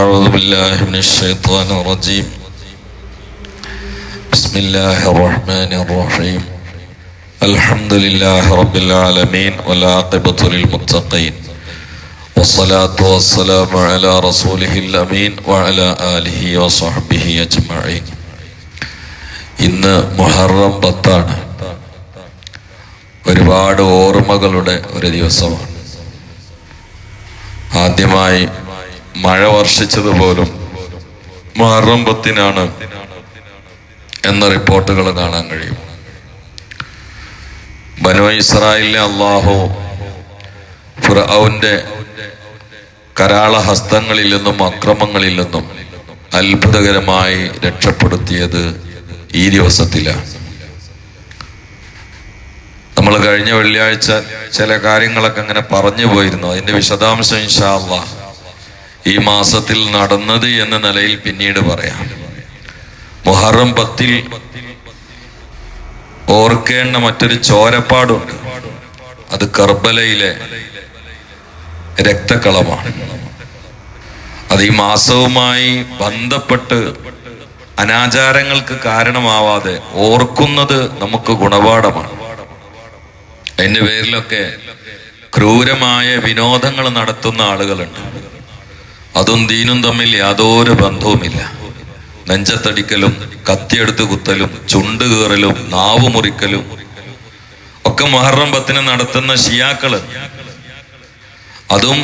أعوذ بالله من الشيطان الرجيم بسم الله الرحمن الرحيم الحمد لله رب العالمين والعاقبة للمتقين والصلاة والسلام على رسوله الأمين وعلى آله وصحبه أجمعين ഇന്ന് മുഹറം പത്താണ് ഒരുപാട് ഓർമ്മകളുടെ ഒരു ദിവസമാണ് ആദ്യമായി മഴ വർഷിച്ചത് പോലും പത്തിനാണ് എന്ന റിപ്പോർട്ടുകൾ കാണാൻ കഴിയും. ബനു ഇസ്രായേലിലെ അള്ളാഹു ഫുറൌന്റെ കരാള ഹസ്തങ്ങളിൽ നിന്നും അക്രമങ്ങളിൽ നിന്നും അത്ഭുതകരമായി രക്ഷപ്പെടുത്തിയത് ഈ ദിവസത്തിലാണ്. നമ്മൾ കഴിഞ്ഞ വെള്ളിയാഴ്ച ചില കാര്യങ്ങളൊക്കെ അങ്ങനെ പറഞ്ഞു പോയിരുന്നു. അതിന്റെ വിശദാംശം ഇൻഷാ അള്ളാഹ് ഈ മാസത്തിൽ നടന്നത് എന്ന നിലയിൽ പിന്നീട് പറയാം. മുഹറം പത്തിൽ ഓർക്കേണ്ട മറ്റൊരു ചോരപ്പാടുണ്ട്. അത് കർബലയിലെ രക്തക്കളമാണ്. അത് ഈ മാസവുമായി ബന്ധപ്പെട്ട് അനാചാരങ്ങൾക്ക് കാരണമാവാതെ ഓർക്കുന്നത് നമുക്ക് ഗുണപാഠമാണ്. അതിന്റെ പേരിലൊക്കെ ക്രൂരമായ വിനോദങ്ങൾ നടത്തുന്ന ആളുകളുണ്ട്. അതും ദീനും തമ്മിൽ യാതൊരു ബന്ധവുമില്ല. നെഞ്ചത്തടിക്കലും കത്തിയെടുത്ത് കുത്തലും ചുണ്ട് കീറലും നാവ് മുറിക്കലും ഒക്കെ മഹറം പത്തിന് നടത്തുന്ന ഷിയാക്കൾ. അതും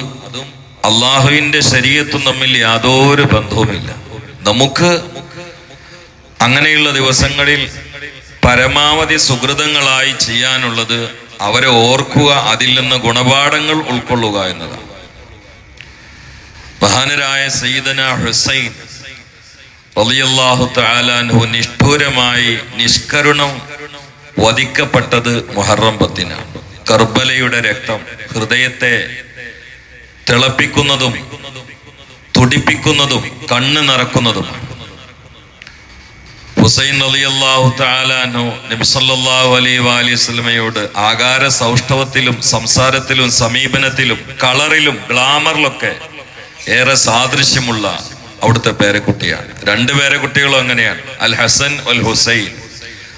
അള്ളാഹുവിന്റെ ശരീരത്തും തമ്മിൽ യാതൊരു ബന്ധവുമില്ല. നമുക്ക് അങ്ങനെയുള്ള ദിവസങ്ങളിൽ പരമാവധി സുഹൃതങ്ങളായി ചെയ്യാനുള്ളത് അവരെ ഓർക്കുക അതിൽ നിന്ന് ഗുണപാഠങ്ങൾ ഉൾക്കൊള്ളുക എന്നതാണ്. മഹാനരായ സയ്യിദന ഹുസൈൻ തആലാൻഹു നിഷ്ഠൂരമായി നിഷ്കരുണം വധിക്കപ്പെട്ടത് മുഹറം പത്തിനാണ്. കർബലയുടെ രക്തം ഹൃദയത്തെ തിളപ്പിക്കുന്നതും തുടിപ്പിക്കുന്നതും കണ്ണ് നിറക്കുന്നതുമാണ്. ഹുസൈൻ അലി അള്ളാഹു താലാനു നബിസല്ലാഹു അലൈ വാലി വസ്ലമയോട് ആകാര സൗഷ്ഠവത്തിലും സംസാരത്തിലും സമീപനത്തിലും കളറിലും ഗ്ലാമറിലൊക്കെ ഏറെ സാദൃശ്യമുള്ള അവിടുത്തെ പേരക്കുട്ടിയാണ്. രണ്ട് പേരക്കുട്ടികളും അങ്ങനെയാണ്. അൽ ഹസൻ അൽ ഹുസൈൻ.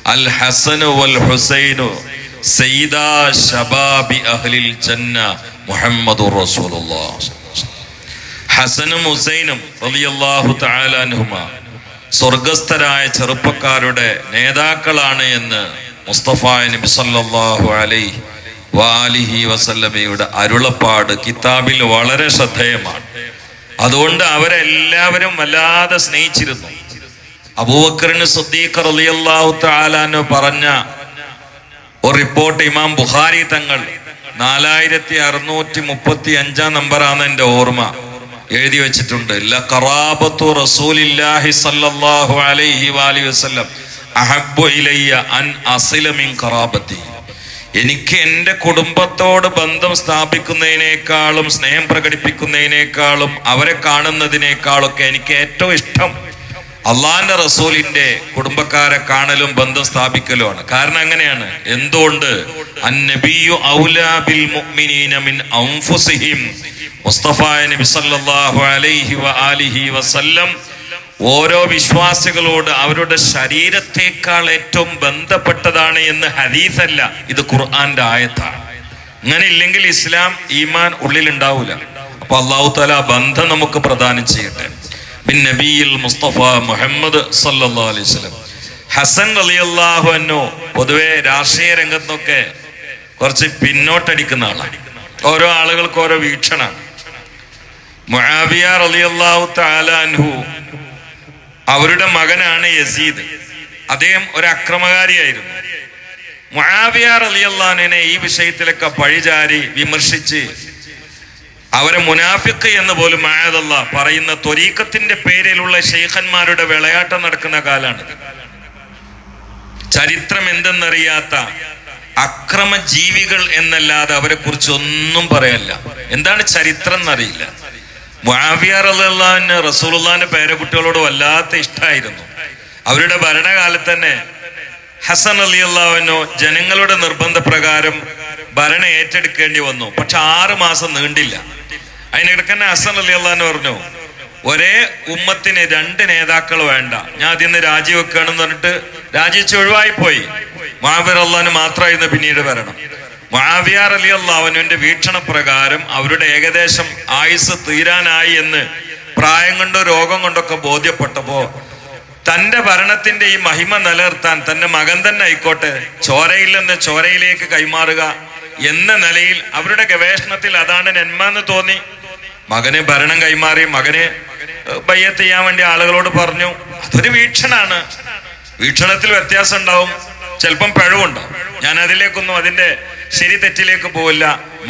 അൽ ഹസനു വൽ ഹുസൈനു സയ്യിദാ ഷബാബി അഹ്ലിൽ ജന്ന മുഹമ്മദ് ഹസനും ഹുസൈനും റളിയല്ലാഹു സ്വർഗസ്ഥരായ ചെറുപ്പക്കാരുടെ നേതാക്കളാണ് എന്ന് മുസ്തഫ നബി സല്ലല്ലാഹു അലൈഹി വാലിഹി വസല്ലമയുടെ അരുളപ്പാട് കിതാബിൽ വളരെ ശ്രദ്ധേയമാണ്. അതുകൊണ്ട് അവരെല്ലാവരും വല്ലാതെ സ്നേഹിച്ചിരുന്നു. അബൂബക്കറിന് സദ്ദീഖ് റളിയല്ലാഹു തആലാനു പറഞ്ഞ ഒരു റിപ്പോർട്ട് ഇമാം ബുഖാരി തങ്ങൾ നാലായിരത്തി അറുന്നൂറ്റി മുപ്പത്തി അഞ്ചാം നമ്പറാണ് എന്റെ ഓർമ്മ. എഴുതി വെച്ചിട്ടുണ്ട്. ലഖറാബത്തു അലൈഹി വസല്ലം അഹബ്ബു അൻ അസില എനിക്ക് എന്റെ കുടുംബത്തോട് ബന്ധം സ്ഥാപിക്കുന്നതിനേക്കാളും സ്നേഹം പ്രകടിപ്പിക്കുന്നതിനേക്കാളും അവരെ കാണുന്നതിനേക്കാളൊക്കെ എനിക്ക് ഏറ്റവും ഇഷ്ടം അള്ളാഹിന്റെ റസൂലിന്റെ കുടുംബക്കാരെ കാണലും ബന്ധം സ്ഥാപിക്കലുമാണ്. കാരണം അങ്ങനെയാണ് എന്തുകൊണ്ട്? മുസ്തഫ നബി സല്ലല്ലാഹു അലൈഹി വആലിഹി വസല്ലം ഓരോ വിശ്വാസികളോട് അവരുടെ ശരീരത്തെക്കാൾ ഏറ്റവും ബന്ധപ്പെട്ടതാണ് എന്ന് ഹദീസല്ല. ഇത് ഖുർആന്റെ ആയത്താണ്. അങ്ങനെ ഇല്ലെങ്കിൽ ഇസ്ലാം ഈമാൻ ഉള്ളിൽ ഉണ്ടാവൂല അപ്പൊ അള്ളാഹു താല ബന്ധം നമുക്ക് പ്രദാനം ചെയ്യട്ടെ. ബിൻ നബിയിൽ മുസ്തഫ മുഹമ്മദ് സല്ലല്ലാഹു അലൈഹി വസല്ലം. ഹസൻ റളിയല്ലാഹു അൻഹു പൊതുവെ രാഷ്ട്രീയ രംഗത്തൊക്കെ കുറച്ച് പിന്നോട്ടടിക്കുന്ന ആളാണ്. ഓരോ ആളുകൾക്ക് ഓരോ വീക്ഷണാണ് മുആവിയ റളിയല്ലാഹു തആല അൻഹു അവരുടെ മകനാണ് യസീദ്. അദ്ദേഹം ഒരു അക്രമകാരിയായിരുന്നു മുആവിയ അള്ളഹാനെ ഈ വിഷയത്തിലൊക്കെ പഴിചാരി വിമർശിച്ച് അവരെ മുനാഫിക്ക് എന്ന് പോലും ആയതല്ല പറയുന്ന ത്വരീക്കത്തിന്റെ പേരിലുള്ള ഷെയ്ഖന്മാരുടെ വിളയാട്ടം നടക്കുന്ന കാലാണ്. ചരിത്രം എന്തെന്നറിയാത്ത അക്രമ ജീവികൾ എന്നല്ലാതെ അവരെ കുറിച്ച് ഒന്നും പറയല്ല. എന്താണ് ചരിത്രം എന്നറിയില്ല. മുആവിയാറിന് റസൂലുള്ളാന്റെ പേരക്കുട്ടികളോട് വല്ലാത്ത ഇഷ്ടമായിരുന്നു അവരുടെ ഭരണകാലത്ത് തന്നെ ഹസൻ അലി അള്ളാഹുവിനോ ജനങ്ങളുടെ നിർബന്ധപ്രകാരം ഭരണ ഏറ്റെടുക്കേണ്ടി വന്നു. പക്ഷെ ആറ് മാസം നീണ്ടില്ല. അതിനിടയ്ക്ക് തന്നെ ഹസൻ അലി അള്ളഹാൻ പറഞ്ഞു ഒരേ ഉമ്മത്തിന് രണ്ട് നേതാക്കൾ വേണ്ട. ഞാൻ അതിൽ നിന്ന് രാജിവെക്കുകയാണെന്ന് പറഞ്ഞിട്ട് രാജിച്ച് ഒഴിവായി പോയി മഹാബിർ അള്ളഹാന് മാത്രമായിരുന്നു പിന്നീട് വരണം മാവിയാർ അലി അള്ളാഹുവിന്റെ വീക്ഷണപ്രകാരം അവരുടെ ഏകദേശം ആയുസ് തീരാനായി എന്ന് പ്രായം കൊണ്ടോ രോഗം കൊണ്ടൊക്കെ ബോധ്യപ്പെട്ടപ്പോ തന്റെ ഭരണത്തിന്റെ ഈ മഹിമ നിലനിർത്താൻ തന്റെ മകൻ തന്നെ ആയിക്കോട്ടെ ചോരയിൽ നിന്ന് ചോരയിലേക്ക് കൈമാറുക എന്ന നിലയിൽ അവരുടെ ഗവേഷണത്തിൽ അതാണ് നന്മ എന്ന് തോന്നി. മകന് ഭരണം കൈമാറി മകന് ബയ്യത്ത് ചെയ്യാൻ വേണ്ടി ആളുകളോട് പറഞ്ഞു. അതൊരു വീക്ഷണാണ്. വീക്ഷണത്തിൽ വ്യത്യാസം ഉണ്ടാവും. ചിലപ്പം പിഴവുണ്ടാവും ഞാൻ അതിലേക്കൊന്നും അതിന്റെ ശരി തെറ്റിലേക്ക് പോവില്ല.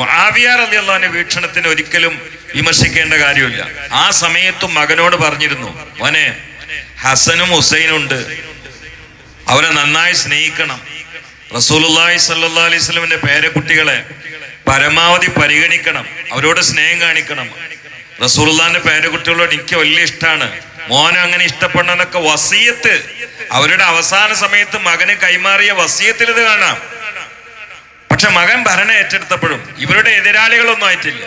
ആവിയാർ അലി അള്ളാഹിന്റെ വീക്ഷണത്തിന് ഒരിക്കലും വിമർശിക്കേണ്ട കാര്യമില്ല. ആ സമയത്തും മകനോട് പറഞ്ഞിരുന്നു മോനെ ഹസനും ഹുസൈനും ഉണ്ട്. അവരെ നന്നായി സ്നേഹിക്കണം. റസൂലുള്ളാഹി സല്ലാ അലൈഹി സ്വലമിന്റെ പേരക്കുട്ടികളെ പരമാവധി പരിഗണിക്കണം. അവരോട് സ്നേഹം കാണിക്കണം. റസൂലുള്ളാഹിന്റെ പേരക്കുട്ടികളോട് എനിക്ക് വലിയ ഇഷ്ടമാണ് മോനും അങ്ങനെ ഇഷ്ടപ്പെടണമെന്നൊക്കെ വസീയത്ത് അവരുടെ അവസാന സമയത്ത് മകന് കൈമാറിയ വസീയത്തിൽ ഇത് കാണാം. പക്ഷെ മകൻ ഭരണ ഏറ്റെടുത്തപ്പോഴും ഇവരുടെ എതിരാളികളൊന്നും ആയിട്ടില്ല.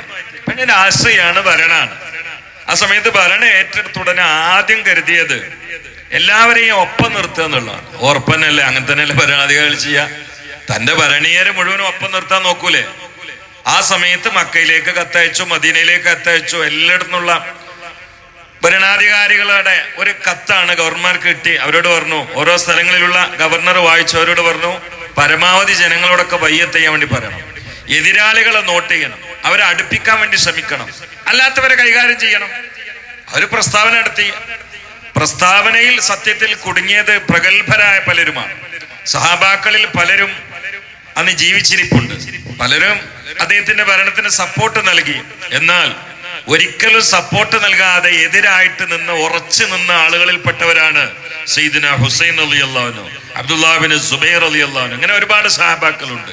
പിന്നെ രാഷ്ട്രീയാണ് ഭരണാണ്. ആ സമയത്ത് ഭരണ ഏറ്റെടുത്ത ഉടനെ ആദ്യം കരുതിയത് എല്ലാവരെയും ഒപ്പം നിർത്തുക എന്നുള്ളതാണ്. ഓർപ്പനല്ലേ അങ്ങനെ തന്നെയല്ലേ ഭരണാധികാരികൾ ചെയ്യുക തന്റെ ഭരണീയരെ മുഴുവനും ഒപ്പം നിർത്താൻ നോക്കൂലേ? ആ സമയത്ത് മക്കയിലേക്ക് കത്തയച്ചു മദീനയിലേക്ക് കത്തയച്ചു എല്ലായിടത്തുനിന്നുള്ള ഭരണാധികാരികളുടെ ഒരു കത്താണ് ഗവർണർക്ക് കിട്ടി. അവരോട് പറഞ്ഞു ഓരോ സ്ഥലങ്ങളിലുള്ള ഗവർണർ വായിച്ചു അവരോട് പറഞ്ഞു പരമാവധി ജനങ്ങളോടൊക്കെ വയ്യത്ത് ചെയ്യാൻ വേണ്ടി പറയണം. എതിരാളികളെ നോട്ട് ചെയ്യണം. അവരെ അടുപ്പിക്കാൻ വേണ്ടി ശ്രമിക്കണം. അല്ലാത്തവരെ കൈകാര്യം ചെയ്യണം. അവർ പ്രസ്താവന നടത്തി. പ്രസ്താവനയിൽ സത്യത്തിൽ കുടുങ്ങിയത് പ്രഗത്ഭരായ പലരുമാണ്. സഹാബാക്കളിൽ പലരും അന്ന് ജീവിച്ചിരിപ്പുണ്ട്. പലരും അദ്ദേഹത്തിന്റെ ഭരണത്തിന് സപ്പോർട്ട് നൽകി. എന്നാൽ ഒരിക്കലും സപ്പോർട്ട് നൽകാതെ എതിരായിട്ട് നിന്ന് ഉറച്ചു നിന്ന ആളുകളിൽപ്പെട്ടവരാണ് സയ്യിദിന ഹുസൈൻ അലി അള്ളാഹുനു അബ്ദുല്ലാബിന് സുബൈർ അലി അള്ളാഹുനു അങ്ങനെ ഒരുപാട് സഹാബാക്കളുണ്ട്.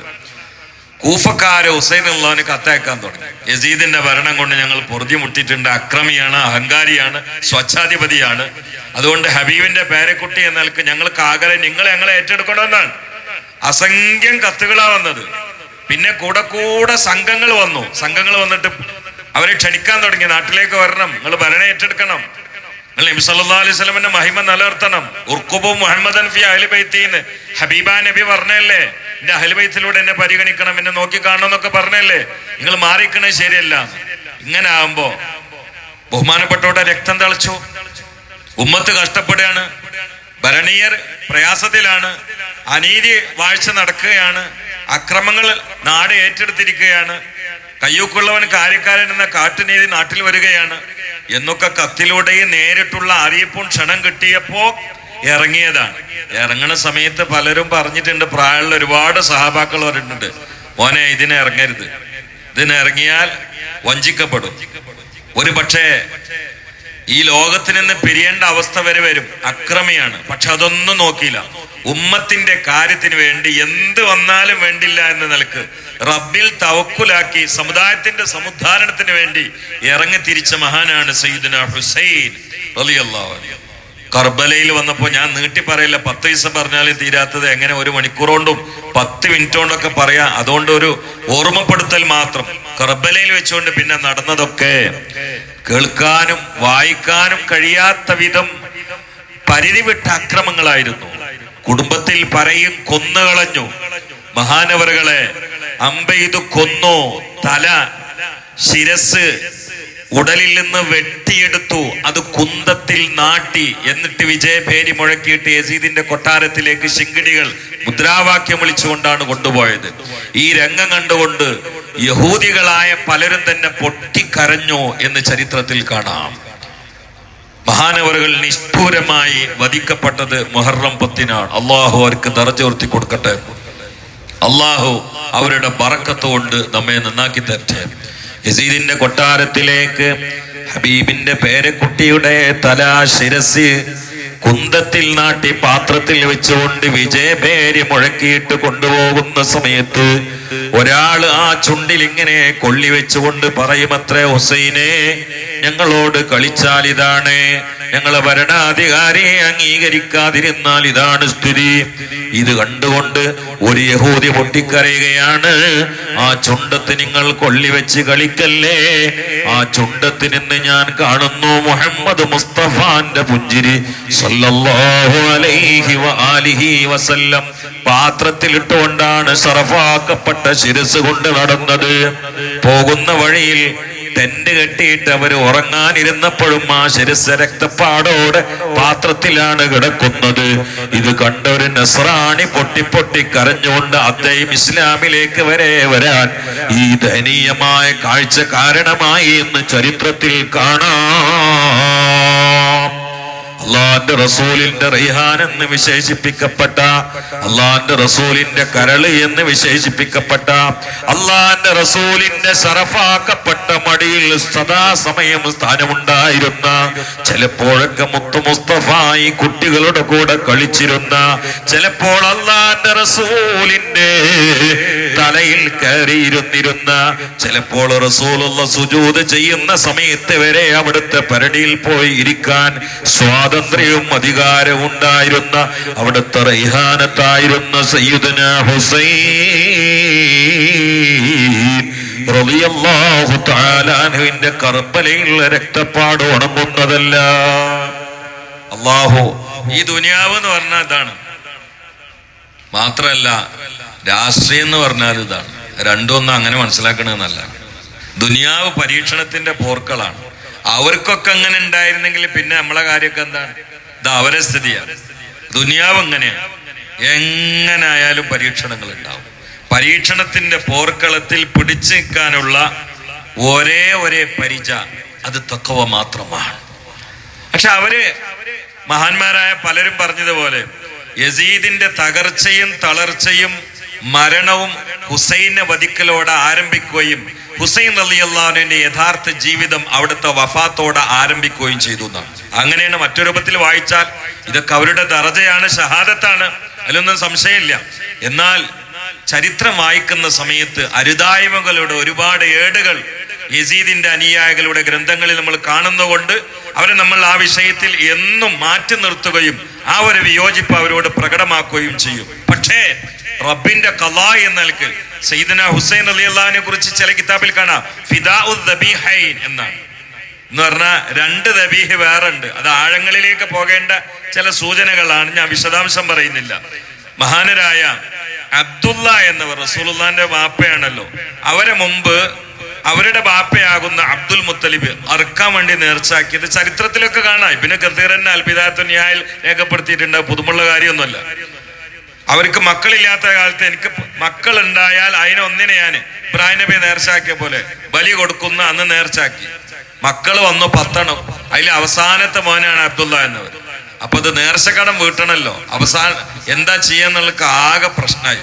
കൂഫക്കാര് ഹുസൈൻ അള്ളാഹിന് കത്തയക്കാൻ തുടങ്ങി. യസീദിന്റെ ഭരണം കൊണ്ട് ഞങ്ങൾ പൊറുതി മുട്ടിയിട്ടുണ്ട്. അക്രമിയാണ് അഹങ്കാരിയാണ് സ്വച്ഛാധിപതിയാണ്. അതുകൊണ്ട് ഹബീബിന്റെ പേരക്കുട്ടി എന്ന നിലയ്ക്ക് ഞങ്ങൾക്ക് ആകലെ നിങ്ങൾ ഞങ്ങളെ ഏറ്റെടുക്കണമെന്നാണ്. അസംഖ്യം കത്തുകളാ വന്നത്. പിന്നെ കൂടെ കൂടെ സംഘങ്ങൾ വന്നു. സംഘങ്ങൾ വന്നിട്ട് അവരെ ക്ഷണിക്കാൻ തുടങ്ങി. നാട്ടിലേക്ക് വരണം. നിങ്ങൾ ഭരണം ഏറ്റെടുക്കണം. നിങ്ങൾ നബി സല്ലല്ലാഹു അലൈഹി വസല്ലമയുടെ മഹിമ നിലനിർത്തണം. ഉർക്കുബു മുഹമ്മദൻ ഫി അഹ്ലി ബൈത്തീന്ന്. ഹബീബ നബി പറഞ്ഞല്ലേ? എന്റെ അഹ്ലി ബൈത്തിലൂടെ എന്നെ പരിഗണിക്കണം എന്നെ നോക്കി കാണണം എന്നൊക്കെ പറഞ്ഞല്ലേ? നിങ്ങൾ മാറിക്കണേ ശരിയല്ല. ഇങ്ങനെ ആകുമ്പോ ബഹുമാനപ്പെട്ടവരുടെ രക്തം തളച്ചു. ഉമ്മത്ത് കഷ്ടപ്പെടുകയാണ്. ഭരണീയർ പ്രയാസത്തിലാണ്. അനീതി വാഴ്ച നടക്കുകയാണ്. അക്രമങ്ങൾ നാട് ഏറ്റെടുത്തിരിക്കുകയാണ്. കയ്യൂക്കുള്ളവൻ കാര്യക്കാരൻ എന്ന കാട്ടുനീതി നാട്ടിൽ വരികയാണ്. എന്നൊക്കെ കത്തിലൂടെയും നേരിട്ടുള്ള അറിയിപ്പും ക്ഷണം കിട്ടിയപ്പോ ഇറങ്ങിയതാണ്. ഇറങ്ങണ സമയത്ത് പലരും പറഞ്ഞിട്ടുണ്ട് പ്രായമുള്ള ഒരുപാട് സഹാബാക്കൾ പറഞ്ഞിട്ടുണ്ട് മോനെ ഇതിനെ ഇറങ്ങരുത്. ഇതിനെ ഇറങ്ങിയാൽ വഞ്ചിക്കപ്പെടും. ഒരു പക്ഷേ ഈ ലോകത്തിൽ നിന്ന് പിരിയേണ്ട അവസ്ഥ വരെ വരും. അക്രമിയാണ്. പക്ഷെ അതൊന്നും നോക്കിയില്ല. ഉമ്മത്തിന്റെ കാര്യത്തിന് വേണ്ടി എന്ത് വന്നാലും വേണ്ടില്ല എന്ന നിലയ്ക്ക് റബ്ബിൽ തവക്കുലാക്കി സമുദായത്തിന്റെ സമുദ്ധാരണത്തിന് വേണ്ടി ഇറങ്ങി തിരിച്ച മഹാനാണ് സയ്യിദുന ഹുസൈൻ കർബലയിൽ വന്നപ്പോ ഞാൻ നീട്ടി പറയില്ല പത്ത് ദിവസം പറഞ്ഞാലും തീരാത്തത് എങ്ങനെ ഒരു മണിക്കൂർ കൊണ്ടും പത്ത് മിനിറ്റ് കൊണ്ടൊക്കെ പറയാ. അതുകൊണ്ട് ഒരു ഓർമ്മപ്പെടുത്തൽ മാത്രം. കർബലയിൽ വെച്ചുകൊണ്ട് പിന്നെ നടന്നതൊക്കെ കേൾക്കാനും വായിക്കാനും കഴിയാത്ത വിധം പരിധിവിട്ട അക്രമങ്ങളായിരുന്നു. കുടുംബത്തിൽ പറയും കൊന്നുകളഞ്ഞു മഹാനവറുകളെ അമ്പെയ്തു കൊന്നു? തല ശിരസ് ഉടലിൽ നിന്ന് വെട്ടിയെടുത്തു. അത് കുന്തത്തിൽ നാട്ടി. എന്നിട്ട് വിജയഭേരി മുഴക്കിയിട്ട് യസീദിന്റെ കൊട്ടാരത്തിലേക്ക് ശിങ്കിടികൾ മുദ്രാവാക്യം വിളിച്ചുകൊണ്ടാണ് കൊണ്ടുപോയത്. ഈ രംഗം കണ്ടുകൊണ്ട് യഹൂദികളായ പലരും തന്നെ പൊട്ടിക്കരഞ്ഞു എന്ന് ചരിത്രത്തിൽ കാണാം. മഹാനവറുകൾ നിഷ്ഠൂരമായി വധിക്കപ്പെട്ടത് മുഹറം പത്തിനാണ്. അള്ളാഹു അവർക്ക് നിറച്ചു കൊടുക്കട്ടെ. അള്ളാഹു അവരുടെ ബറക്കത്ത് കൊണ്ട് നമ്മെ നന്നാക്കി തരട്ടെ. യസീദിന്റെ കൊട്ടാരത്തിലേക്ക് ഹബീബിന്റെ പേരക്കുട്ടിയുടെ തല ശിരസ് കുന്തത്തിൽ നാട്ടി പാത്രത്തിൽ വെച്ചുകൊണ്ട് വിജയപേരി മുഴക്കിയിട്ട് കൊണ്ടുപോകുന്ന സമയത്ത് ഒരാൾ ആ ചുണ്ടിൽ ഇങ്ങനെ കൊള്ളി വെച്ചുകൊണ്ട് പറയുമത്രേ ഹുസൈനെ ഞങ്ങളോട് കളിച്ചാൽ ഇതാണ്. ഞങ്ങളെ ഭരണാധികാരിയെ അംഗീകരിക്കാതിരുന്നാൽ ഇതാണ് സ്ഥിതി. ഇത് കണ്ടുകൊണ്ട് ഒരു യഹൂദി പൊട്ടിക്കരയുകയാണ്. ആ ചുണ്ടത്ത് നിങ്ങൾ കൊള്ളി വെച്ച് കളിക്കല്ലേ? ആ ചുണ്ടത്ത് നിന്ന് ഞാൻ കാണുന്നു മുഹമ്മദ് മുസ്തഫാന്റെ പുഞ്ചിരി. സല്ലല്ലാഹു അലൈഹി പാത്രത്തിലിട്ടുകൊണ്ടാണ് ഷറഫാക്കപ്പെട്ട ശിരസ് കൊണ്ട് നടന്നത്. പോകുന്ന വഴിയിൽ തെന്റ് കെട്ടിയിട്ട് അവർ ഉറങ്ങാനിരുന്നപ്പോഴും ആ ശിരസ് രക്തപ്പാടോടെ പാത്രത്തിലാണ് കിടക്കുന്നത്. ഇത് കണ്ട ഒരു നസ്രാണി പൊട്ടി കരഞ്ഞുകൊണ്ട് അദ്ദേഹം ഇസ്ലാമിലേക്ക് വരെ വരാൻ ഈ ദയനീയമായ കാഴ്ച കാരണമായി എന്ന് ചരിത്രത്തിൽ കാണാം. അള്ളാന്റെ റസൂലിന്റെ റിഹാൻ എന്ന് വിശേഷിപ്പിക്കപ്പെട്ട അള്ളാന്റെ റസൂലിന്റെ കരൾ എന്ന് വിശേഷിപ്പിക്കപ്പെട്ട അള്ളാന്റെ റസൂലിന്റെ ശറഫാക്കപ്പെട്ട മടിയിൽ സദാസമയം സ്ഥാനമുണ്ടായിരുന്ന ചിലപ്പോഴൊക്കെ മുത്തു മുസ്തഫായി കുട്ടികളുടെ കൂടെ കളിച്ചിരുന്ന ചിലപ്പോൾ അള്ളാന്റെ റസൂലിന്റെ തലയിൽ കയറിയിരുന്നിരുന്ന ചിലപ്പോൾ റസൂലുള്ള സുജൂത് ചെയ്യുന്ന സമയത്ത് വരെ അവിടുത്തെ പരടിയിൽ പോയി ഇരിക്കാൻ സ്വാതന്ത്ര്യവും അധികാരവും ഉണ്ടായിരുന്ന അവിടുത്തെ റൈഹാനത്തായിരുന്ന സയ്യുദന ഹുസൈൻ റളിയല്ലാഹു കർബലയിലുള്ള രക്തപ്പാട് ഉണങ്ങുന്നതല്ല. അള്ളാഹു ഈ ദുനിയാവ് എന്ന് പറഞ്ഞാൽ ഇതാണ്. മാത്രല്ല രാഷ്ട്രീയം എന്ന് പറഞ്ഞാൽ ഇതാണ്. രണ്ടൊന്നും അങ്ങനെ മനസ്സിലാക്കണമെന്നല്ല ദുനിയാവ് പരീക്ഷണത്തിന്റെ പോർക്കളാണ്. അവർക്കൊക്കെ അങ്ങനെ ഉണ്ടായിരുന്നെങ്കിൽ പിന്നെ നമ്മളെ കാര്യമൊക്കെ എന്താണ്? ഇത് അവരെ സ്ഥിതിയാണ് ദുനിയാവ് എങ്ങനെയാണ് എങ്ങനായാലും പരീക്ഷണങ്ങൾ ഉണ്ടാവും. പരീക്ഷണത്തിന്റെ പോർക്കളത്തിൽ പിടിച്ചു നിൽക്കാനുള്ള ഒരേ ഒരേ പരിച അത് തക്കവ മാത്രമാണ്. പക്ഷെ അവർ മഹാന്മാരായ പലരും പറഞ്ഞതുപോലെ യസീദിന്റെ തകർച്ചയും തളർച്ചയും മരണവും ഹുസൈനെ വധിക്കലോടെ ആരംഭിക്കുകയും ഹുസൈൻ അലി അള്ളാഹുവിന്റെ യഥാർത്ഥ ജീവിതം അവിടുത്തെ വഫാത്തോടെ ആരംഭിക്കുകയും ചെയ്തു അങ്ങനെയാണ് മറ്റൊരു രൂപത്തിൽ വായിച്ചാൽ ഇതൊക്കെ അവരുടെ ദറജയാണ് ഷഹാദത്താണ്. അതിലൊന്നും സംശയമില്ല. എന്നാൽ ചരിത്രം വായിക്കുന്ന സമയത്ത് അരുതായ്മകളുടെ ഒരുപാട് ഏടുകൾ യസീദിന്റെ അനുയായികളുടെ ഗ്രന്ഥങ്ങളിൽ നമ്മൾ കാണുന്നതുകൊണ്ട് അവരെ നമ്മൾ ആ വിഷയത്തിൽ എന്നും മാറ്റി നിർത്തുകയും ആ ഒരു വിയോജിപ്പ് അവരോട് പ്രകടമാക്കുകയും ചെയ്യും. പക്ഷേ റബ്ബിന്റെ കലാ എന്ന നിലയ്ക്ക് സയ്യിദന ഹുസൈൻ അലി അള്ളഹാനെ കുറിച്ച് ചില കിതാബിൽ കാണാം. ഫിദാ ദബീഹൈൻ എന്നാണ്. എന്ന് പറഞ്ഞാൽ രണ്ട് ദബീഹ് വേറെ ഉണ്ട് അത് ആഴങ്ങളിലേക്ക് പോകേണ്ട ചില സൂചനകളാണ്. ഞാൻ വിശദാംശം പറയുന്നില്ല. മഹാനരായ അബ്ദുള്ള എന്നവർ റസൂലുള്ളാന്റെ വാപ്പയാണല്ലോ. അവരെ മുമ്പ് അവരുടെ ബാപ്പയാകുന്ന അബ്ദുൽ മുത്തലിബ് അറുക്കാൻ വേണ്ടി നേർച്ചാക്കിയത് ചരിത്രത്തിലൊക്കെ കാണാം. പിന്നെ ഗത്തീറന്നെ അൽബിദാത്തുന്യായിൽ രേഖപ്പെടുത്തിയിട്ടുണ്ട്. പുതുമുള്ള കാര്യമൊന്നുമല്ല. അവർക്ക് മക്കളില്ലാത്ത കാലത്ത് എനിക്ക് മക്കൾ ഉണ്ടായാൽ അതിനെ ഒന്നിനെ ഞാൻ ഇബ്രാഹിം നബി നേർച്ചാക്കിയ പോലെ ബലി കൊടുക്കുന്ന അന്ന് നേർച്ചാക്കി മക്കൾ വന്നു പത്തണം. അതിൽ അവസാനത്തെ മോനാണ് അബ്ദുള്ള എന്നവർ. അപ്പൊ അത് നേർച്ചക്കടം വീട്ടണല്ലോ. അവസാന എന്താ ചെയ്യാന്നുള്ള ആകെ പ്രശ്നമായി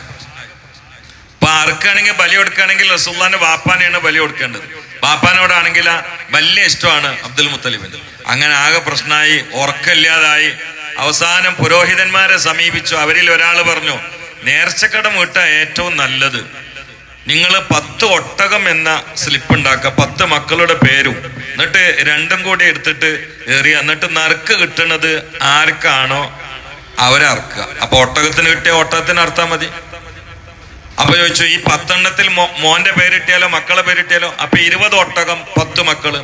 അപ്പൊ ആർക്കാണെങ്കിൽ ബലി കൊടുക്കുകയാണെങ്കിൽ റസൂള്ളാന്റെ വാപ്പാനെയാണ് ബലി കൊടുക്കേണ്ടത്. വാപ്പാനോടാണെങ്കിൽ വലിയ ഇഷ്ടമാണ് അബ്ദുൽ മുത്തലിബിന്. അങ്ങനെ ആകെ പ്രശ്നമായി ഉറക്കമില്ലാതായി. അവസാനം പുരോഹിതന്മാരെ സമീപിച്ചു. അവരിൽ ഒരാൾ പറഞ്ഞു നേർച്ചക്കടം വിട്ട ഏറ്റവും നല്ലത്. നിങ്ങൾ പത്ത് ഒട്ടകം എന്ന സ്ലിപ്പ് ഉണ്ടാക്കുക പത്ത് മക്കളുടെ പേരും. എന്നിട്ട് രണ്ടും കൂടി എടുത്തിട്ട് എറിയ എന്നിട്ട് നറുക്ക് കിട്ടുന്നത് ആർക്കാണോ അവരറക്കുക. അപ്പൊ ഒട്ടകത്തിന് കിട്ടിയ ഒട്ടകത്തിന് അർത്ഥം മതി. അപ്പൊ ചോദിച്ചു ഈ പത്തെണ്ണത്തിൽ മോന്റെ പേരിട്ടിയാലോ മക്കളെ പേരിട്ടിയാലോ അപ്പൊ ഇരുപത് ഒട്ടകം പത്ത് മക്കൾ.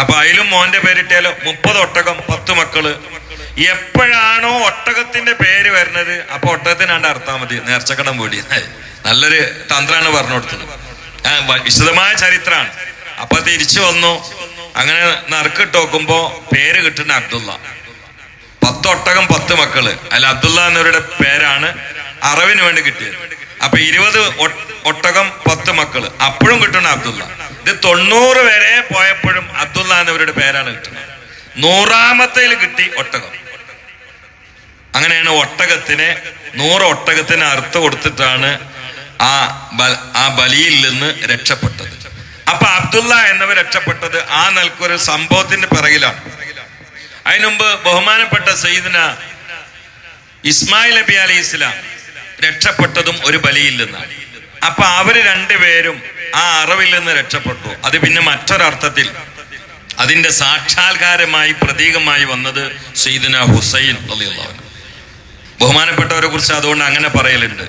അപ്പൊ അതിലും മോന്റെ പേരിട്ടിയാലോ മുപ്പത് ഒട്ടകം പത്ത് മക്കൾ. എപ്പോഴാണോ ഒട്ടകത്തിന്റെ പേര് വരുന്നത് അപ്പൊ ഒട്ടകത്തിനാണ്ട് അർത്ഥം മതി. നേർച്ചക്കടം കൂടി. നല്ലൊരു തന്ത്രാണ് പറഞ്ഞു കൊടുത്തത്. വിശദമായ ചരിത്രമാണ് അപ്പൊ തിരിച്ചു വന്നു. അങ്ങനെ നറുക്കിട്ട് നോക്കുമ്പോ പേര് കിട്ടുന്ന അബ്ദുള്ള. പത്ത് ഒട്ടകം പത്ത് മക്കൾ. അല്ല അബ്ദുള്ള എന്നവരുടെ പേരാണ് അറിവിന് വേണ്ടി കിട്ടിയത്. അപ്പൊ ഇരുപത് ഒട്ടകം പത്ത് മക്കൾ. അപ്പോഴും കിട്ടുന്ന അബ്ദുള്ള. ഇത് തൊണ്ണൂറ് വരെ പോയപ്പോഴും അബ്ദുള്ള എന്നവരുടെ പേരാണ് കിട്ടുന്നത്. നൂറാമത്തേൽ കിട്ടി ഒട്ടകം. അങ്ങനെയാണ് ഒട്ടകത്തിനെ നൂറ് ഒട്ടകത്തിന് അർത്ഥ കൊടുത്തിട്ടാണ് ആ ആ ബലിയിൽ നിന്ന് രക്ഷപ്പെട്ടത്. അപ്പൊ അബ്ദുള്ള എന്നവർ രക്ഷപ്പെട്ടത് ആ നിലക്കൊരു സംഭവത്തിന്റെ പിറകിലാണ്. അതിനുമുമ്പ് ബഹുമാനപ്പെട്ട സയ്യിദിന ഇസ്മായിൽ നബി അലി ഇസ്ലാം രക്ഷപ്പെട്ടതും ഒരു ബലിയിൽ നിന്നാണ്. അപ്പൊ അവർ രണ്ടുപേരും ആ അറിവിൽ നിന്ന് രക്ഷപ്പെട്ടു. അത് പിന്നെ മറ്റൊരർത്ഥത്തിൽ അതിന്റെ സാക്ഷാത്കാരമായി പ്രതീകമായി വന്നത് സയ്യിദിന ഹുസൈൻ അൻഹു. ബഹുമാനപ്പെട്ടവരെ കുറിച്ച് അതുകൊണ്ട് അങ്ങനെ പറയലുണ്ട്.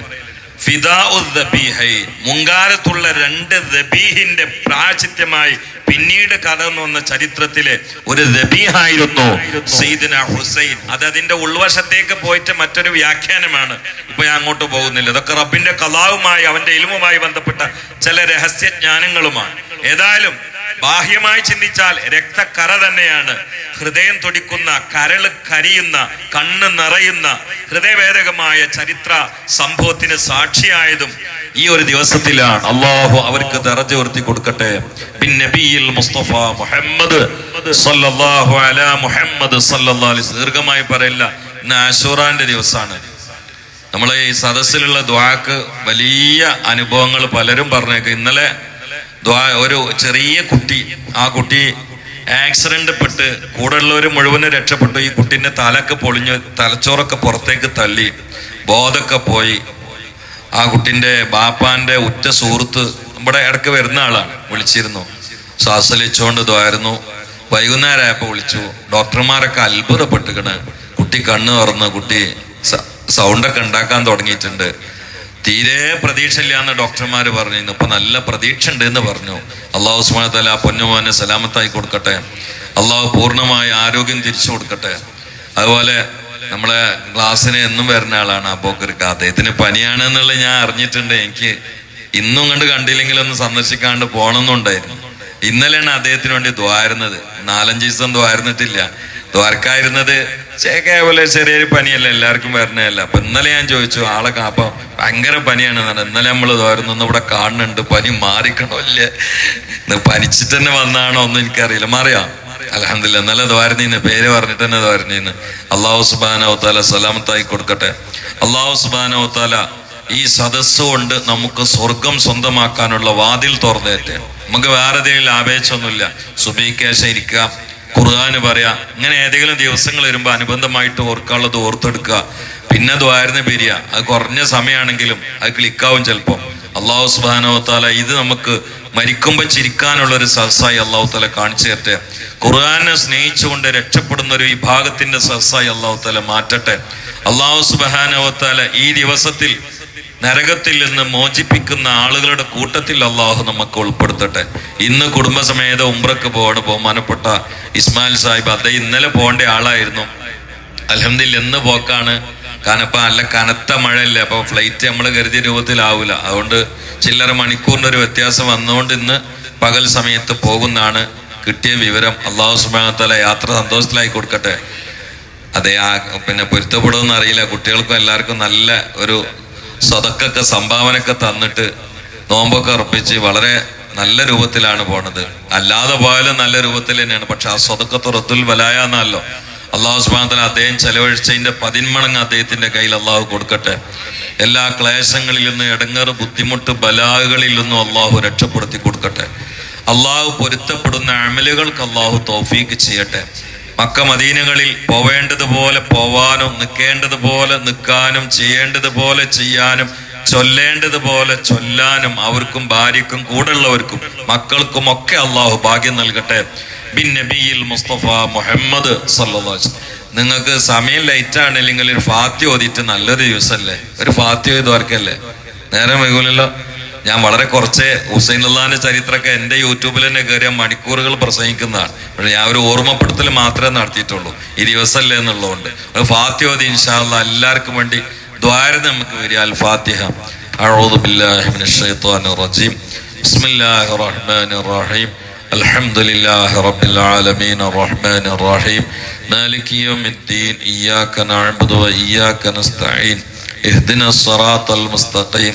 മുങ്കാരത്തുള്ള രണ്ട് ദബീഹിന്റെ പ്രാചിത്യമായി പിന്നീട് കടന്നു വന്ന ചരിത്രത്തിലെ ഒരു ദബീഹായിരുന്നു സയ്യിദുന ഹുസൈൻ. അത് അതിന്റെ ഉൾവശത്തേക്ക് പോയിട്ട് മറ്റൊരു വ്യാഖ്യാനമാണ്. ഇപ്പൊ ഞാൻ അങ്ങോട്ട് പോകുന്നില്ല. ഇതൊക്കെ റബ്ബിന്റെ കലാവുമായി അവന്റെ ഇൽമുമായി ബന്ധപ്പെട്ട ചില രഹസ്യജ്ഞാനങ്ങളുമാണ്. ഏതായാലും ബാഹ്യമായി ചിന്തിച്ചാൽ രക്തക്കര തന്നെയാണ്. ഹൃദയം തൊടിക്കുന്ന കരൾ കരിയുന്ന കണ്ണ് നിറയുന്ന ഹൃദയവേദകമായ ചരിത്ര സംഭവത്തിന് സാക്ഷിയായതും ഈ ഒരു ദിവസത്തിലാണ്. അള്ളാഹു അവർക്ക് ദറജ ഉയർത്തി കൊടുക്കട്ടെ. പിന്നെ മുസ്തഫ മുഹമ്മദ് സല്ലല്ലാഹു അലാ മുഹമ്മദ്. ദീർഘമായി പറയില്ല ഇന്ന് ആശൂറാന്റെ ദിവസമാണ് നമ്മളെ ഈ സദസ്സിലുള്ള ദ്വാക്ക് വലിയ അനുഭവങ്ങൾ പലരും പറഞ്ഞേക്കും. ഇന്നലെ ഒരു ചെറിയ കുട്ടി ആ കുട്ടി ആക്സിഡന്റ് പെട്ട് കൂടെ കൂടെയുള്ളവർ മുഴുവനും രക്ഷപ്പെട്ടു. ഈ കുട്ടീന്റെ തലക്ക് പൊളിഞ്ഞ് തലച്ചോറൊക്കെ പുറത്തേക്ക് തള്ളി. ബോധമൊക്കെ പോയി. ആ കുട്ടിന്റെ ബാപ്പാന്റെ ഉറ്റ സുഹൃത്ത് നമ്മുടെ ഇടയ്ക്ക് വരുന്ന ആളാണ് വിളിച്ചിരുന്നു. ശ്വാസലിച്ചുകൊണ്ട് ദ്വായിരുന്നു വൈകുന്നേരമായപ്പോൾ വിളിച്ചു. ഡോക്ടർമാരൊക്കെ അത്ഭുതപ്പെട്ടുകണ് കുട്ടി കണ്ണ് തുറന്ന് കുട്ടി സൗണ്ടൊക്കെ ഉണ്ടാക്കാൻ തുടങ്ങിയിട്ടുണ്ട്. തീരെ പ്രതീക്ഷ ഇല്ലാന്ന് ഡോക്ടർമാർ പറഞ്ഞു. ഇപ്പൊ നല്ല പ്രതീക്ഷ ഉണ്ട് എന്ന് പറഞ്ഞു അള്ളാഹു ഉസ്മാൻ തല പൊന്നുമോനെ സലാമത്തായി കൊടുക്കട്ടെ. അള്ളാഹു പൂർണമായ ആരോഗ്യം തിരിച്ചു കൊടുക്കട്ടെ. അതുപോലെ നമ്മളെ ക്ലാസ്സിന് എന്നും വരുന്ന ആളാണ് പോക്കർക്ക് അദ്ദേഹത്തിന് പനിയാണ് എന്നുള്ളത് ഞാൻ അറിഞ്ഞിട്ടുണ്ട്. എനിക്ക് ഇന്നും കണ്ട് കണ്ടില്ലെങ്കിൽ ഒന്ന് സന്ദർശിക്കാണ്ട് പോകണമെന്നുണ്ടായിരുന്നു. ഇന്നലെയാണ് അദ്ദേഹത്തിന് വേണ്ടി ദ്വാരുന്നത് നാലഞ്ച് ദിവസം ദ്വാരുന്നിട്ടില്ല ദ്വാരക്കായിരുന്നത്? ചേക്കായ ചെറിയൊരു പനിയല്ല എല്ലാവർക്കും വരണയല്ല അപ്പൊ ഇന്നലെ ഞാൻ ചോദിച്ചു ആളെ അപ്പൊ ഭയങ്കര പനിയാണ് എന്നാണ് ഇന്നലെ നമ്മൾ ദ്വാരുന്നൊന്നും ഇവിടെ കാണുന്നുണ്ട്. പനി മാറിക്കണോ ഇല്ലേ? ഇത് പനിച്ചിട്ട് തന്നെ വന്നാണോ ഒന്നും എനിക്കറിയില്ല. മാറിയാ? അലഹമില്ല ഇന്നലെ ദ്വാരനീന്ന് പേര് പറഞ്ഞിട്ട് തന്നെ ദ്വാരനീന്ന് അള്ളാഹു സുബാനോത്താല സലാമത്തായി കൊടുക്കട്ടെ. അള്ളാഹു സുബാനോത്താല ഈ സദസ് കൊണ്ട് നമുക്ക് സ്വർഗം സ്വന്തമാക്കാനുള്ള വാതിൽ തുറന്നേറ്റ്. നമുക്ക് വേറെ ഏതെങ്കിലും ആപേക്ഷമൊന്നുമില്ല സുബീക്കേശ ഇരിക്കുക. ഖുർആാന് പറയാ ഇങ്ങനെ ഏതെങ്കിലും ദിവസങ്ങൾ വരുമ്പോൾ അനുബന്ധമായിട്ട് ഓർക്കാനുള്ളത് ഓർത്തെടുക്കുക. പിന്നെ ദ്വാരന്ന് പിരിയ. അത് കുറഞ്ഞ സമയമാണെങ്കിലും അത് ക്ലിക്കാവും ചിലപ്പോൾ അള്ളാഹു സുബാനോ താല ഇത് നമുക്ക് മരിക്കുമ്പോൾ ചിരിക്കാനുള്ള ഒരു സഹസായി അള്ളാഹു താല കാണിച്ചു തരട്ടെ. ഖുർആാനെ സ്നേഹിച്ചുകൊണ്ട് രക്ഷപ്പെടുന്ന ഒരു വിഭാഗത്തിന്റെ സഹസായി അള്ളാഹു താല മാറ്റട്ടെ. അള്ളാഹു സുബാനോത്താല താല ഈ ദിവസത്തിൽ നരകത്തിൽ നിന്ന് മോചിപ്പിക്കുന്ന ആളുകളുടെ കൂട്ടത്തിൽ അള്ളാഹു നമുക്ക് ഉൾപ്പെടുത്തട്ടെ. ഇന്ന് കുടുംബസമേത ഉംറക്ക് പോവാണ് ബഹുമാനപ്പെട്ട ഇസ്മായിൽ സാഹിബ്. അദ്ദേഹം ഇന്നലെ പോകേണ്ട ആളായിരുന്നു. അലഹമ്മദിൽ എന്ന് പോക്കാണ്. കാരണം നല്ല കനത്ത മഴയല്ലേ? അപ്പൊ ഫ്ലൈറ്റ് നമ്മൾ കരുതിയ രൂപത്തിലാവില്ല അതുകൊണ്ട് ചില്ലറ മണിക്കൂറിന്റെ ഒരു വ്യത്യാസം വന്നുകൊണ്ട് ഇന്ന് പകൽ സമയത്ത് പോകുന്നതാണ് കിട്ടിയ വിവരം. അള്ളാഹു സുബാനത്തല യാത്ര സന്തോഷത്തിലായി കൊടുക്കട്ടെ. അതെ ആ പിന്നെ പൊരുത്തപ്പെടുമെന്ന് അറിയില്ല. കുട്ടികൾക്കും എല്ലാവർക്കും നല്ല ഒരു സ്വതക്കൊക്കെ സംഭാവനയൊക്കെ തന്നിട്ട് നോമ്പൊക്കെ അർപ്പിച്ച് വളരെ നല്ല രൂപത്തിലാണ് പോണത്. അല്ലാതെ പോയാലും നല്ല രൂപത്തിൽ തന്നെയാണ്. പക്ഷെ ആ സ്വതക്കത്ത് റത്തുൽ വലായ എന്നല്ലോ അള്ളാഹു സുബാനത്തല അദ്ദേഹം ചെലവഴിച്ചതിന്റെ പതിന്മടങ്ങ് അദ്ദേഹത്തിന്റെ കയ്യിൽ അള്ളാഹു കൊടുക്കട്ടെ. എല്ലാ ക്ലേശങ്ങളിൽ നിന്നും ഇടങ്ങേറ് ബുദ്ധിമുട്ട് ബലാഹുകളിൽ നിന്നും അള്ളാഹു രക്ഷപ്പെടുത്തി കൊടുക്കട്ടെ. അള്ളാഹു പൊരുത്തപ്പെടുന്ന അമലുകൾക്ക് അള്ളാഹു തോഫീക്ക് ചെയ്യട്ടെ. മക്ക മദീനകളിൽ പോവേണ്ടതുപോലെ പോവാനും നിൽക്കേണ്ടതുപോലെ നിൽക്കാനും ചെയ്യേണ്ടതുപോലെ ചെയ്യാനും ചൊല്ലേണ്ടതുപോലെ ചൊല്ലാനും അവർക്കും ഭാര്യക്കും കൂടെയുള്ളവർക്കും മക്കൾക്കും ഒക്കെ അള്ളാഹു ഭാഗ്യം നൽകട്ടെ. ബിൻ നബിയിൽ മുസ്തഫ മുഹമ്മദ് സല്ലാസ്. നിങ്ങൾക്ക് സമയം ലൈറ്റ് ആണില്ലെങ്കിൽ ഒരു ഫാത്തി ഓതിയിട്ട് നല്ലൊരു ദിവസമല്ലേ ഒരു ഫാത്തി ഓതിയവർക്കല്ലേ നേരം വൈകൂലല്ലോ? ഞാൻ വളരെ കുറച്ച് ഹുസൈൻ അള്ളഹാന്റെ ചരിത്രമൊക്കെ എൻ്റെ യൂട്യൂബിൽ തന്നെ കയറിയ മണിക്കൂറുകൾ പ്രസംഗിക്കുന്നതാണ് പക്ഷെ ഞാൻ ഒരു ഓർമ്മപ്പെടുത്തൽ മാത്രമേ നടത്തിയിട്ടുള്ളൂ ഈ ദിവസമല്ലേ എന്നുള്ളതുകൊണ്ട് ഒരു ഫാത്തി ഓതി ഇൻഷാല്ല എല്ലാവർക്കും വേണ്ടി ദ്വാരം നമുക്ക് വരിക അൽ ഫാത്തിഹ أعوذ بالله من الشيطان الرجيم بسم الله الرحمن الرحيم الحمد لله رب العالمين الرحمن الرحيم مالك يوم الدين إياك نعبد وإياك نستعين اهدنا الصراط المستقيم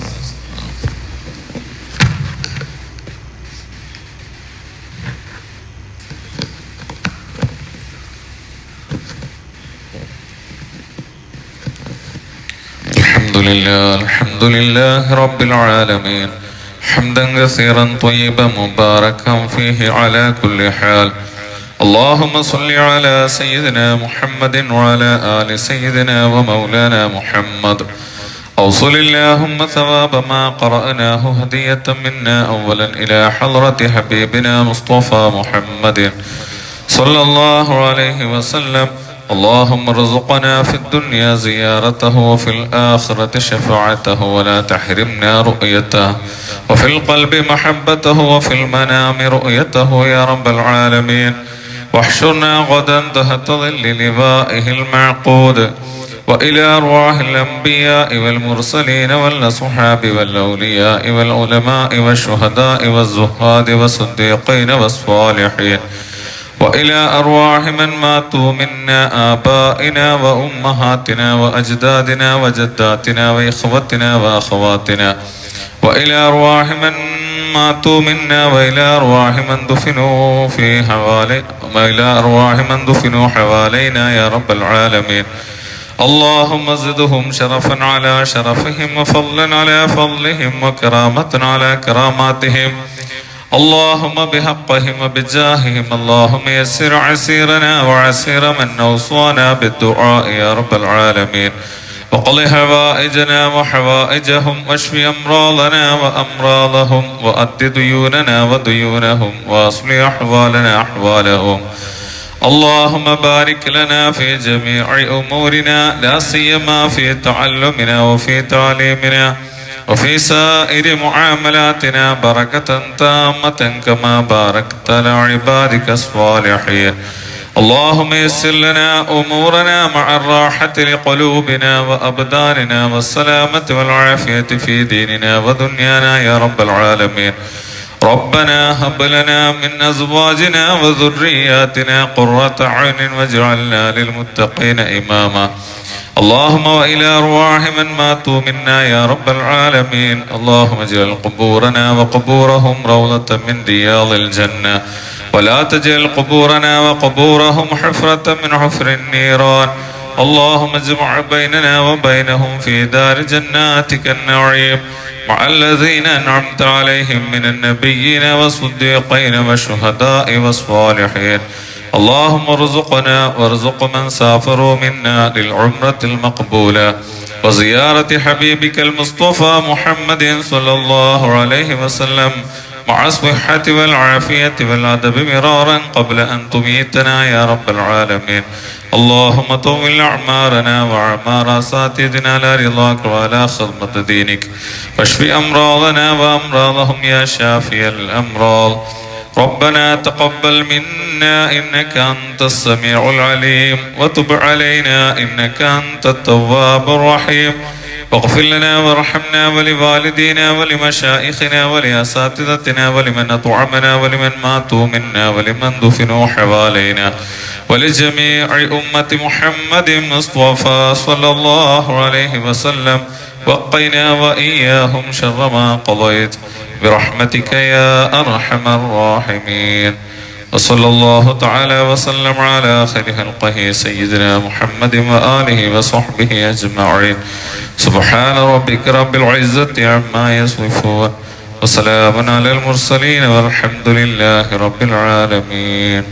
الحمد لله الحمد لله رب العالمين. حمدا كثيرا طيبا مباركا فيه على كل حال. اللهم صل على سيدنا محمد وعلى آل سيدنا ومولانا محمد. أوصل اللهم ثواب ما قرأناه هدية منا أولا إلى حضرة حبيبنا مصطفى محمد. صلى الله عليه وسلم. اللهم ارزقنا في الدنيا زيارته وفي الآخرة شفاعته ولا تحرمنا رؤيته وفي القلب محبته وفي المنام رؤيته يا رب العالمين واحشرنا غدا تحت ظل لبائه المعقود وإلى أرواح الأنبياء والمرسلين والأصحاب والأولياء والعلماء والشهداء والزهاد والصديقين والصالحين وإلى أرواح من ماتوا منا آبائنا وأمهاتنا وأجدادنا وجداتنا وإخوتنا وأخواتنا. وإلى أرواح من ماتوا منا وإلى أرواح من دفنوا في حوالي وإلى أرواح من دفنوا حوالينا يا رب العالمين. اللهم زدهم شرفا على شرفهم وفضلا على فضلهم وكرامة على كراماتهم. اللهم بحقهم وبجاههم اللهم يسر عسيرنا وعسير من أوصانا بالدعاء يا رب العالمين وقل حوائجنا وحوائجهم واشف أمراضنا وأمراضهم وأد ديوننا وديونهم وأصلح أحوالنا أحوالهم اللهم بارك لنا في جميع أمورنا لا سيما في تعلمنا وفي تعليمنا وفي سائر معاملاتنا بركة تامة كما باركت على عبادك الصالحين. اللهم يسر لنا أمورنا مع الراحة لقلوبنا وأبداننا والسلامة والعافية في ديننا ودنيانا يا رب العالمين. ربنا هب لنا من أزواجنا وذرياتنا قرة عين واجعلنا للمتقين إماما. اللهم وإلى أرواح من ماتوا منا يا رب العالمين. اللهم اجعل قبورنا وقبورهم روضة من رياض الجنة. ولا تجعل قبورنا وقبورهم حفرة من حفر النيران. اللهم اجمع بيننا وبينهم في دار جناتك النعيم مع الذين أنعمت عليهم من النبيين والصديقين والشهداء والصالحين. اللهم ارزقنا وارزق من سافروا منا للعمرة المقبولة. وزيارة حبيبك المصطفى محمد صلى الله عليه وسلم. مع الصحة والعافية والأدب مرارا قبل أن تميتنا يا رب العالمين. اللهم طول أعمارنا وأعمار أساتذتنا على رضاك وعلى خدمة دينك. واشف أمراضنا وأمراضهم يا شافي الأمراض. ربنا تقبل منا إنك أنت السميع العليم. وتب علينا إنك أنت التواب الرحيم. واغفر لنا وارحمنا ولوالدينا ولمشائخنا ولأساتذتنا ولمن أطعمنا ولمن ماتوا منا ولمن دفنوا حوالينا ولجميع أمة محمد مصطفى صلى الله عليه وسلم وقنا وإياهم شر ما قضيت برحمتك يا أرحم الراحمين وصلى الله تعالى وسلم على خير خلقه سيدنا محمد وآله وصحبه أجمعين سبحان ربك رب العزة عما يصفون وسلام على المرسلين والحمد لله رب العالمين